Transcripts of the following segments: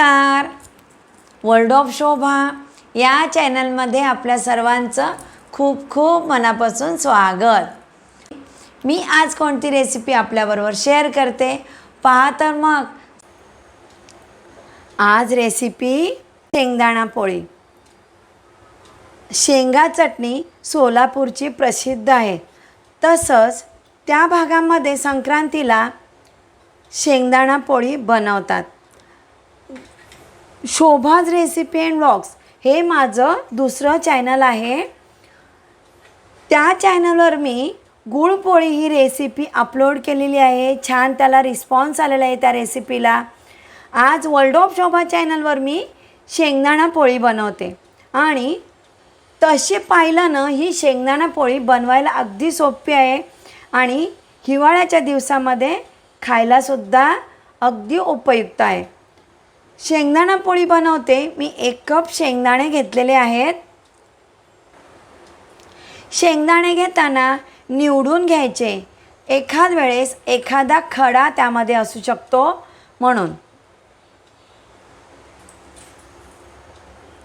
नमस्कार. World of शोभा या चॅनलमध्ये आपल्या सर्वांचं खूप खूप मनापासून स्वागत. मी आज कोणती रेसिपी आपल्याबरोबर शेअर करते? पहा तर मग. आज रेसिपी शेंगदाणा पोळी. शेंगा चटणी सोलापूरची प्रसिद्ध आहे. तसंच त्या भागामध्ये संक्रांतीला शेंगदाणा पोळी बनवतात. शोभाज रेसिपी अँड ब्लॉग्स हे माझं दुसरं चॅनल आहे. त्या चॅनलवर मी गुळपोळी ही रेसिपी अपलोड केलेली आहे. छान त्याला रिस्पॉन्स आलेला आहे त्या रेसिपीला आज वर्ल्ड ऑफ शोभा चॅनलवर मी शेंगदाणा पोळी बनवते. आणि तसे पाहिलं ना ही शेंगदाणा पोळी बनवायला अगदी सोपी आहे. आणि हिवाळ्याच्या दिवसामध्ये खायलासुद्धा अगदी उपयुक्त आहे. शेंगदाणा पोळी बनवते. मी एक कप शेंगदाणे घेतलेले आहेत. शेंगदाणे घेताना निवडून घ्यायचे. एखाद वेळेस एखादा खडा त्यामध्ये असू शकतो म्हणून.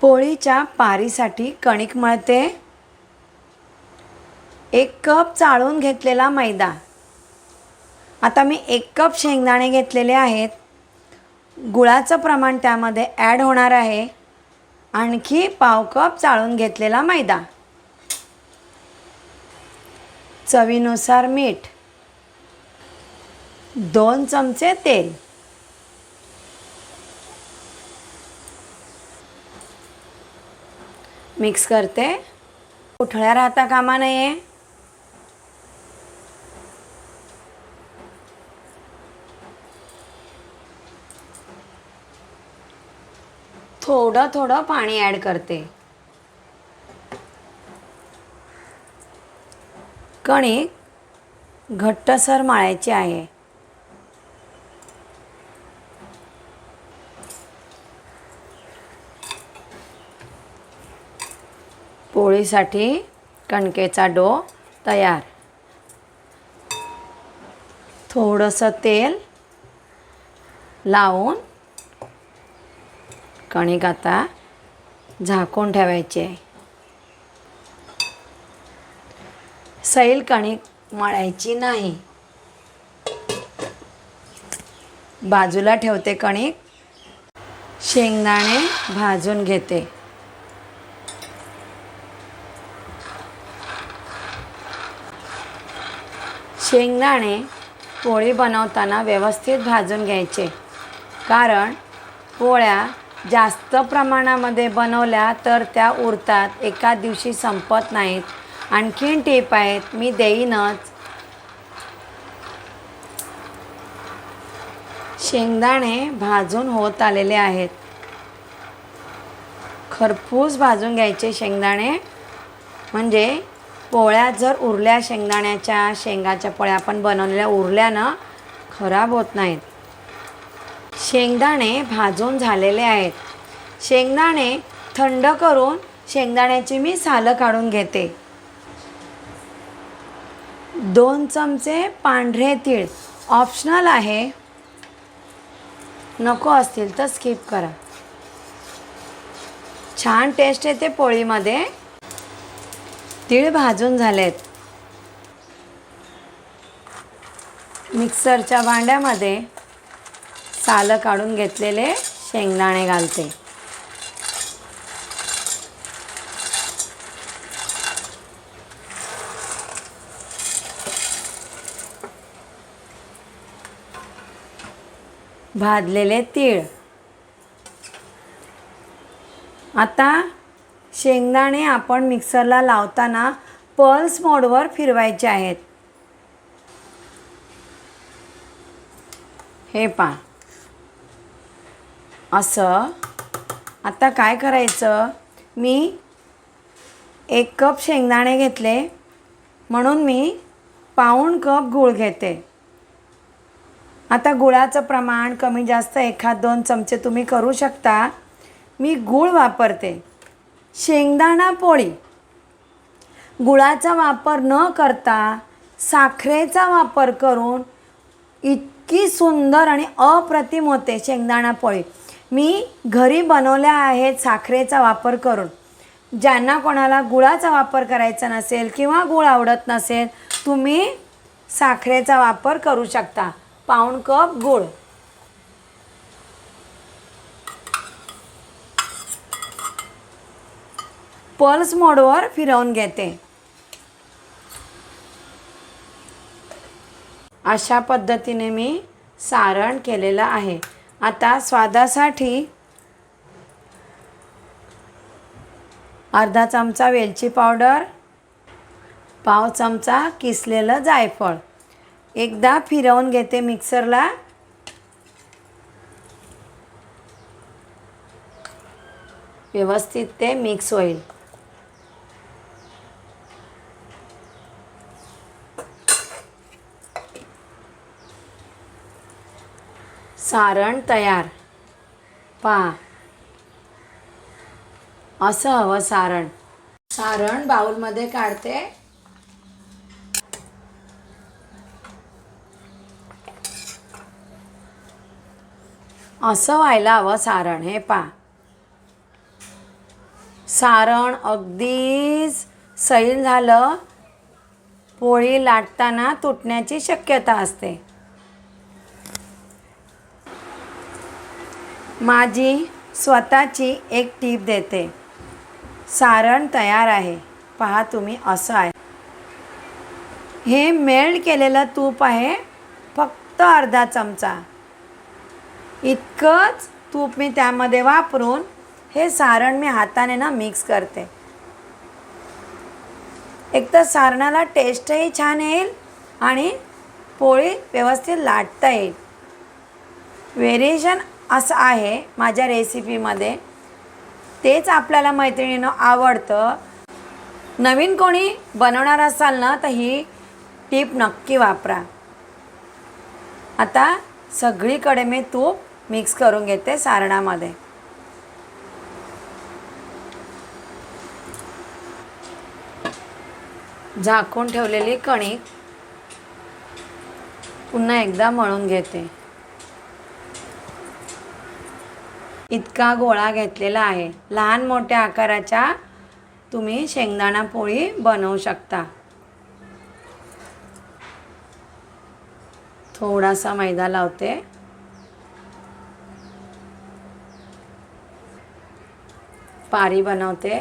पोळीच्या पारीसाठी कणिक मळते. एक कप चाळून घेतलेला मैदा. आता मी एक कप शेंगदाणे घेतलेले आहेत. गुळाचं प्रमाण त्यामध्ये ॲड होणार आहे. आणखी पाव कप चाळून घेतलेला मैदा. चवीनुसार मीठ. दोन चमचे तेल. मिक्स करते. उठळ्या राहता कामा नये. थोडं थोडं पाणी ॲड करते. कणिक घट्टसर माळायची आहे. पोळीसाठी कणकेचा डो तयार. थोडंसं तेल लावून कणिक आता झाकून ठेवायचे. सैल कणिक मळायची नाही. बाजूला ठेवते कणिक शेंगदाणे भाजून घेते. शेंगदाणे पोळी बनवताना व्यवस्थित भाजून घ्यायचे. कारण पोळ्या जास्त प्रमाणामध्ये बनवल्या तर त्या उरतात. एका दिवशी संपत नाहीत. आणखीन टीप आहेत. मी देईनच. शेंगदाणे भाजून होत आलेले आहेत. खरपूस भाजून घ्यायचे शेंगदाणे. म्हणजे पोळ्या जर उरल्या शेंगदाण्याच्या शेंगाच्या पोळ्या आपण बनवलेल्या उरल्या ना खराब होत नाहीत. शेंगदाणे भाजून झालेले आहेत. शेंगदाणे थंड करून शेंगदाण्याची मी सालं काढून घेते. दोन चमचे पांढरे तीळ. ऑप्शनल आहे. नको असतील तर स्किप करा. छान टेस्ट येते पोळीमध्ये. तीळ भाजून झालेत. मिक्सरच्या भांड्यामध्ये सालं काढून घेतलेले शेंगदाणे घालते. भाजलेले तीळ. आता शेंगदाणे आपण मिक्सरला लावताना पल्स मोडवर फिरवायचे आहेत. हे पा असं. आता काय करायचं? मी एक कप शेंगदाणे घेतले. म्हणून मी पाऊण कप गूळ घेते. आता गुळाचं प्रमाण कमी जास्त एखाद दोन चमचे तुम्ही करू शकता. मी गूळ वापरते. शेंगदाणा पोळी. गुळाचा वापर न करता साखरेचा वापर करून इतकी सुंदर आणि अप्रतिम होते शेंगदाणा पोळी. मी घरी बनवल्या आहेत साखरेचा वापर करून. ज्यांना कोणाला गुळाचा वापर करायचा नसेल किंवा गुळ आवडत नसेल तुम्ही साखरेचा वापर करू शकता. पाऊण कप गुळ. पल्स मोडवर फिरवून घेते. अशा पद्धतीने मी सारण केलेलं आहे. आता स्वादासाठी अर्धा चमचा वेलची पावडर पाव चमचा किसलेलं जायफळ. एकदा फिरवून घेते मिक्सरला. व्यवस्थित ते मिक्स होईल. सारण तयार. पहा असं हवं सारण. सारण बाउलमध्ये काढते. असं व्हायला हवं सारण. हे पा. सारण अगदीच सैल झालं पोळी लाटताना तुटण्याची शक्यता असते. माझी स्वतःची एक टीप देते. सारण तयार आहे. पहा तुम्ही असं आहे. हे मेल्ट केलेलं तूप आहे. फक्त अर्धा चमचा. इतकंच तूप मी त्यामध्ये वापरून हे सारण मी हाताने ना मिक्स करते. एक तर सारणाला टेस्टही छान येईल आणि पोळी व्यवस्थित लाटता येईल. व्हेरिएशन असं आहे माझ्या रेसिपीमध्ये तेच आपल्याला मैत्रिणीनं आवडतं. नवीन कोणी बनवणार असाल ना तर ही टीप नक्की वापरा. आता सगळीकडे मी तूप मिक्स करून घेते सारणामध्ये. झाकून ठेवलेली कणिक पुन्हा एकदा मळून घेते. इतका गोळा घेतलेला आहे. लहान मोठ्या आकाराच्या तुम्ही शेंगदाणा पोळी बनवू शकता. थोडासा मैदा लावते. पारी बनवते.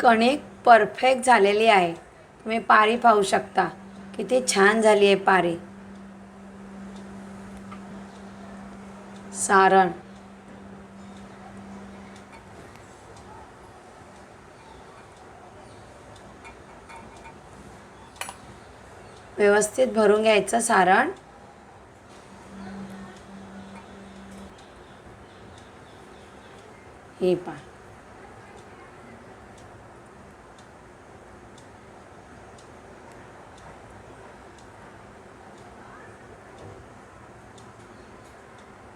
कणिक परफेक्ट झालेली आहे. तुम्ही पारी पाहू शकता. किती छान झाली आहे पारी. सारण. व्यवस्थित भरून घ्यायचं सारण. हे पा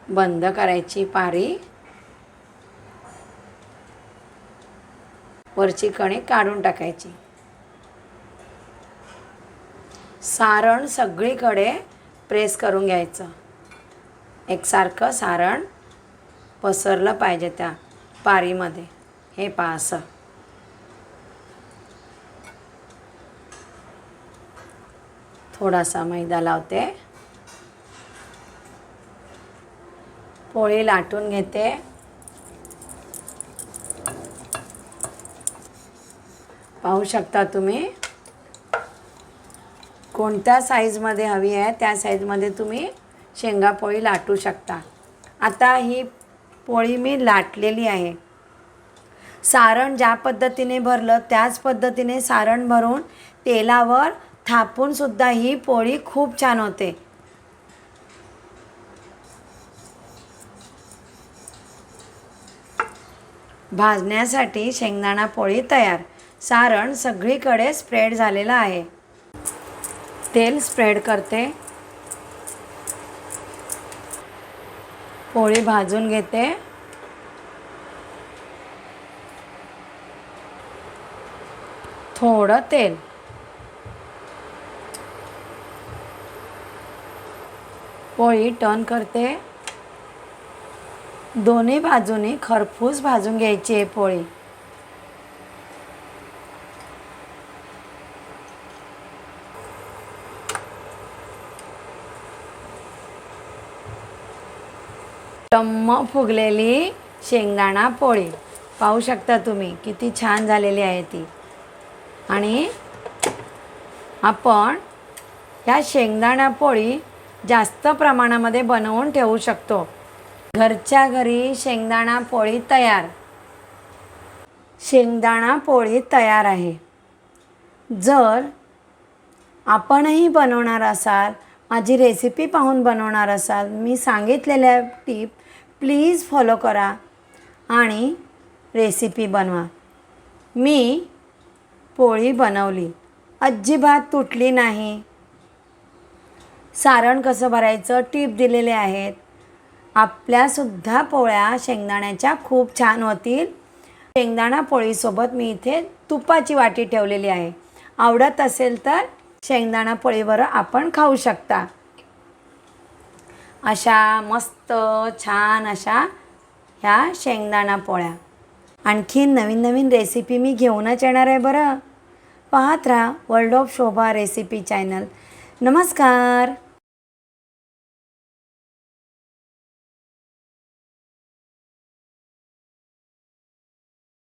बंद करायची पारी. वरची कणी काढून टाकायची. सारण सगळीकडे प्रेस करून घ्यायचं. एकसारखं सारण पसरलं पाहिजे त्या पारीमध्ये. हे पहा असं. थोडासा मैदा लावते. पोळी लाटून घेते. पाहू शकता तुम्ही. कोणत्या साईजमध्ये हवी आहे त्या साईजमध्ये तुम्ही शेंगा पोळी लाटू शकता. आता ही पोळी मी लाटलेली आहे. सारण ज्या पद्धतीने भरलं त्याच पद्धतीने सारण भरून तेलावर थापूनसुद्धा ही पोळी खूप छान होते. भाजण्यासाठी शेंगदाणा पोळी तयार. सारण सगळीकडे स्प्रेड झालेलं आहे. तेल स्प्रेड करते. पोळी भाजून घेते. थोडं तेल. पोळी टर्न करते. दोन्ही बाजूने खरपूस भाजून घ्यायची आहे पोळी. टम्म फुगलेली शेंगदाणा पोळी. पाहू शकता तुम्ही किती छान झालेली आहे ती. आणि आपण ह्या शेंगदाणा पोळी जास्त प्रमाणामध्ये बनवून ठेवू शकतो. घरच्या घरी शेंगदाणा पोळी तयार. शेंगदाणा पोळी तयार आहे. जर आपणही बनवणार असाल माझी रेसिपी पाहून बनवणार असाल मी सांगितलेल्या टीप प्लीज फॉलो करा आणि रेसिपी बनवा. मी पोळी बनवली. अजिबात तुटली नाही. सारण कसं भरायचं? टीप दिलेले आहेत. आपल्यासुद्धा पोळ्या शेंगदाण्याच्या खूप छान होतील. शेंगदाणा पोळीसोबत मी इथे तुपाची वाटी ठेवलेली आहे. आवडत असेल तर शेंगदाणा पोळीवर आपण खाऊ शकता. अशा मस्त छान अशा ह्या शेंगदाणा पोळ्या. आणखीन नवीन नवीन रेसिपी मी घेऊनच येणार आहे बरं. पाहत राहा world of Shobha recipe channel नमस्कार!